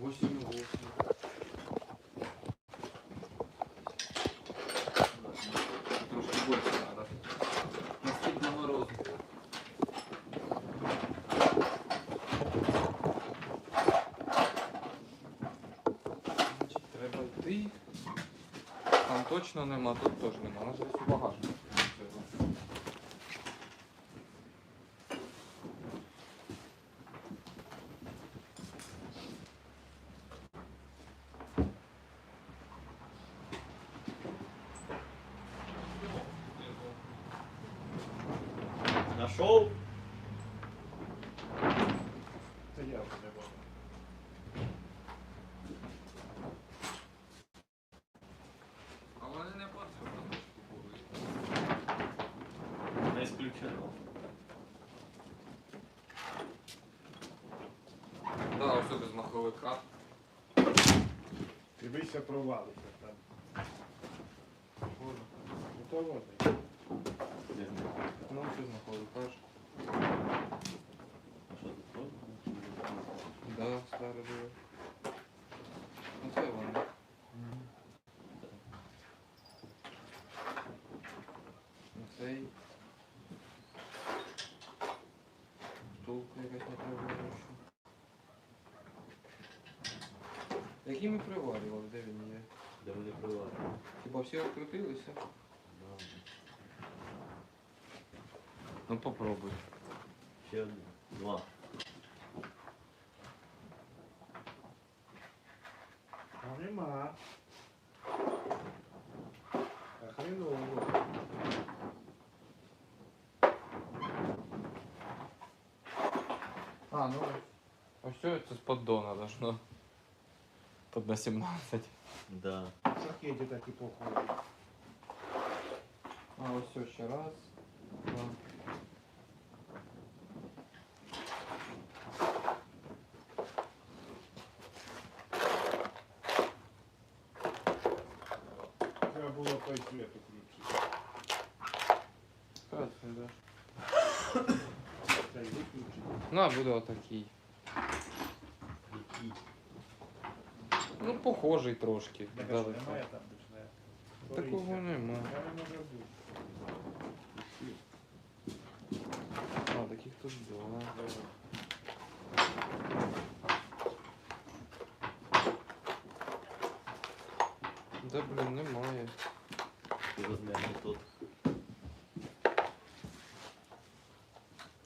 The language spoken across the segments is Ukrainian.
8,8. Трошки більше треба. Наступного розвитку. Треба йти. Там точно нема, тут теж нема. Може десь у багажнику. треба. Нашов? Це я. А вони не бачать. Не исключено. Да, ось без маховика. Дивися, провалиться там. Похоже. Ну Ну, без маховика ж. А що тут просто? Да, старе було. Ну це воно. Ну, Цей. Втулка якась не приварювана. Які ми приварювали, де він є? Де вони приватні? Хіба всі відкрутилися? Ну попробуй. Ще один. Два. А нема. А хреново. А, ну ось все це з поддона должно. Под на 17. Да. Шахеті такі похожі. А, ось все ще раз. Два. Виключити. Ну, а буде отакий. Які? Ну, похожий трошки. Так, а що, далеко. немає там більше? не? Такого нема. Бути. А, таких тут два. Да, блін, немає. Ти розглянь тут.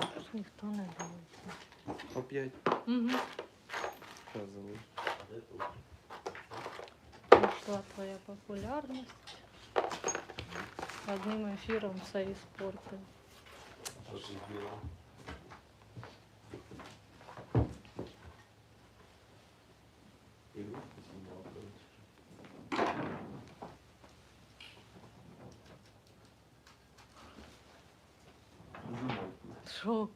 Ж ніхто не дивиться. По 5. Угу. Зараз залиш. А де тут? Пішла твоя популярність. Одним ефіром все іспортив. Що ти зробила? Ігрушку знімала, коротше. Знімав. Що?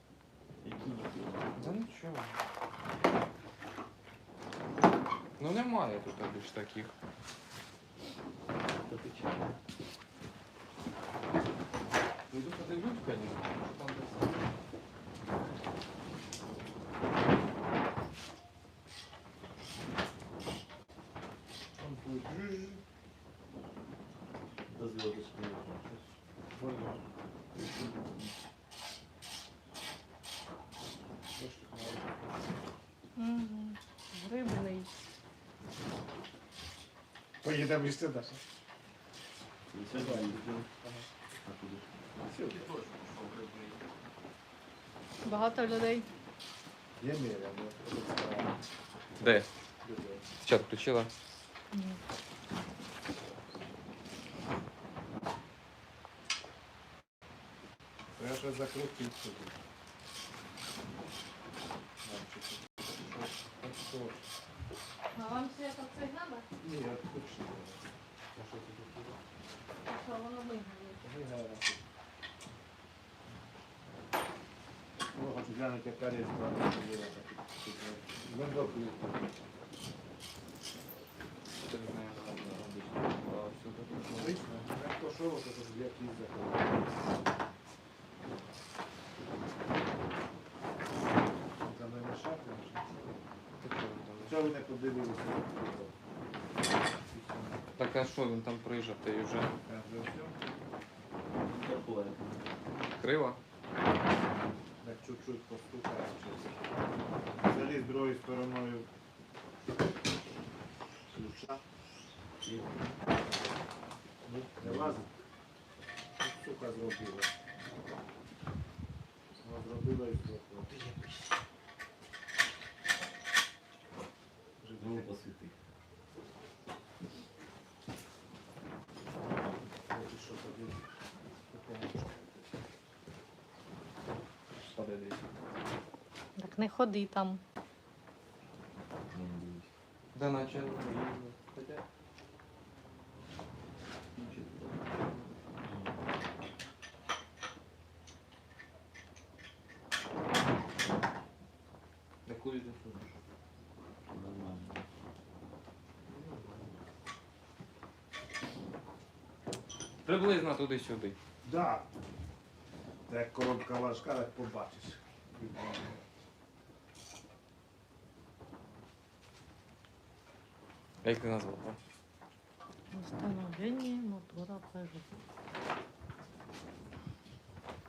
Які нічого. Ну немає тут більш таких. Та ти? Іду подивлюсь, конечно, що там десь. Там будет жжж. До можна. Понял. Що ж тут мало? Угу. Рибний. Поїдемо їсти, Даша. І сьогодні їздив. А куди? Сюди. Багато людей. Я міряв, да. Де? Чат включила? Ні. Я ще закрутив сюди. А вам все це треба? Ні, я точно. А що ти тут? А Що воно виграє? Виграє. О, хочу глянути, яка різьба. Виндок Звісно, як то що, то тут якийсь закон. Там не мешати, ви не подивилися? Так а що він там прижатий вже? А, вже все? Такое. Криво? Так чуть-чуть постукає. Заліз другою стороною ключа. І Ну, не лазить. Ну, Сука зробила. Вона зробила і здохла. Вже Ну, не посвіти. хоче, що тобі допоможе. Подивись. Так не ходи там. Да Хоча Нічого такого. де кулі. Нормально. Приблизно туди-сюди. Да. Та як коробка важка, так побачиш. Як ти назвав? так? Встановлення мотора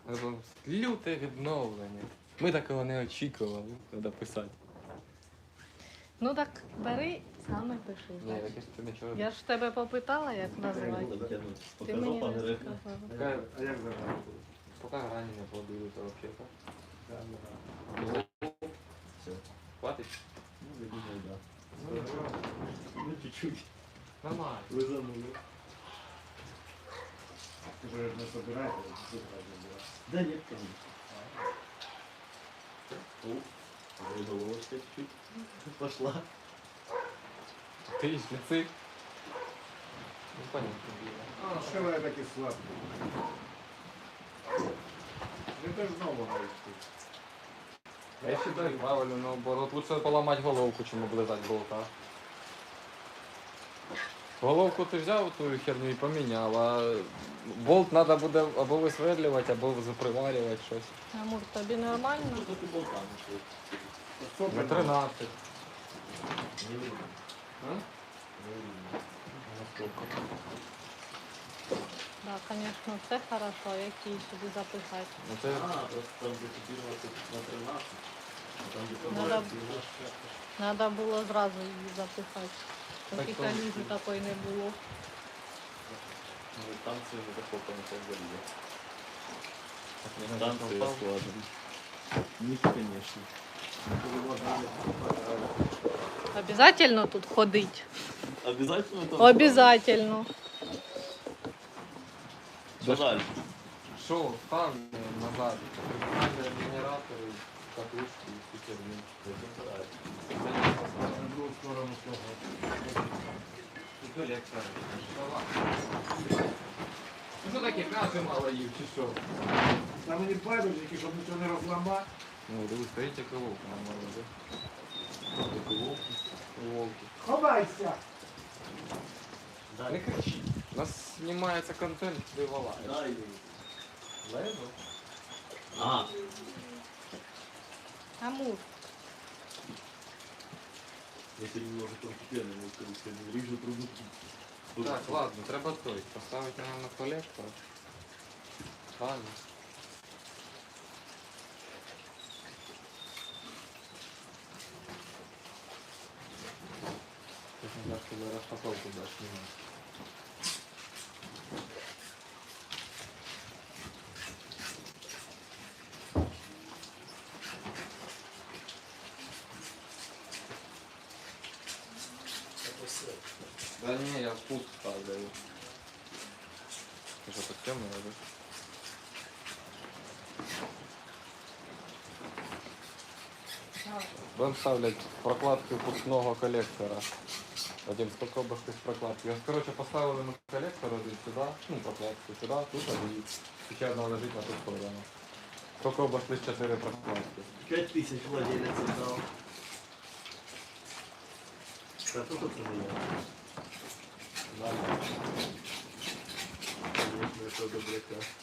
Peugeot. Люте відновлення. Ми такого не очікували. Треба писати. Ну так бери, саме пиши. Ні, значить. таке ж ти нічого. Я ж тебе попитала, як називати. Ти мені не сказала. А як загадку? поки грані не подивиться взагалі. так? Хватить? Ну, я думаю, да. да. Ну, чуть-чуть. Нормально. Визанули. Ти ж не собираєте, тут забирати. Да нет, конечно. О, уже головочка чуть-чуть пошла. Ти ж не цик. Ну, понятно. А, що ви такі слабкі? Ви теж знову навіть. Я считаю правильно, наоборот. Лучше поломать головку, чем облизать болта. Головку ти взяв ту херню і поміняв, а болт треба буде або висверлювати, або заприварювати щось. Амур, тобі нормально? На 13. Не видно. А? Так, звісно, це хорошо, які сюди запихати. Ну це А, просто там закупировался на 13. а Там где Надо- да. Треба було зразу її запихати. Так Поки то- каліжі такої не було. Ну, танцы не такого не говорили. не Танцы попав. складно. Них, конечно. Обязательно тут ходить? Обязательно там? Обязательно. Что дальше? Що, став назад. Генератори, катушки і всі херні. Зачем брать? На другу сторону того. Колектор. Ну що таке, каші мало їв, чи що? Та мені байдуже, тільки щоб нічого не розламати. Ну, дивись, стоїть як вовк нормально, да? Як вовки. Вовки. Ховайся! Не кричи. У нас знімається контент, ти валаєш. Дай. Лезо? А, Амур. если немного постепенно, мы скажем, сегодня режу трубу. Так, ладно, треба той. Поставити нам на колектор. Ладно. Сейчас надо, чтобы распаковку дашь, не надо. Да не, я впуск ставлю. Ты что, тут темный робишь? Будем ставлять прокладки впускного коллектора Вадим, сколько обошлось прокладки? Я, короче, поставили на коллектор один сюда, ну, прокладку сюда, тут, и еще одна лежит на ту сторону. Сколько обошлось 4 прокладки? Пять тысяч владелец отдал. Да тут это меня. Да. Конечно, это добряка.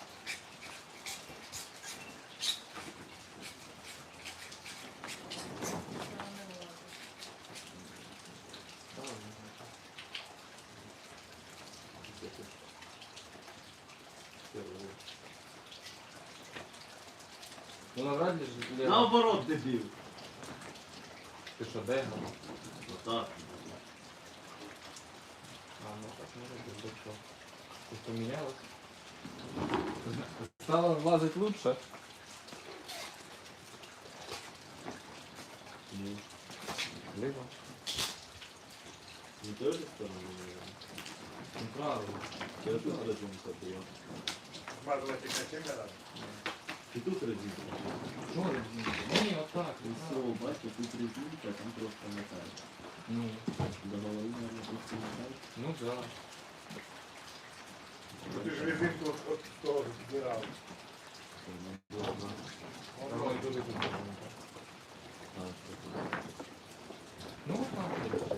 Ну набрать же Лего. Наоборот, дебіл. Ты что, дай нам? Отак. А, ну так может быть, да что? Что поменялось? Стало влазить лучше? Ну, Либо. не той же сторони, наверное. Ну правильно. Я тут резинка була. Смазувати качека раз. І тут резинка. Что резинка? Не, вот так. І все, бачите, тут резинка, а там просто металл. Ну, До голови, наверное, просто металл. ну да. Ну, Ти ж резинку от, от того збирав. Давай, туди, туди, туди. А, що тут? Ну вот так. вот.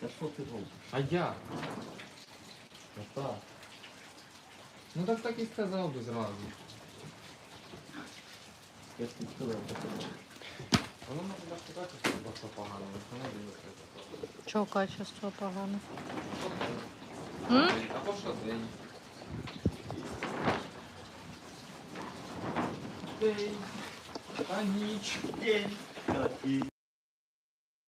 Та що ти робиш? А я? Вот так. Ну так так і сказав би зразу. Я сказав, Воно може так сказати, що просто погано, але воно дивиться. Чого качество погане? М? М? Або що день. День. Та ніч. День.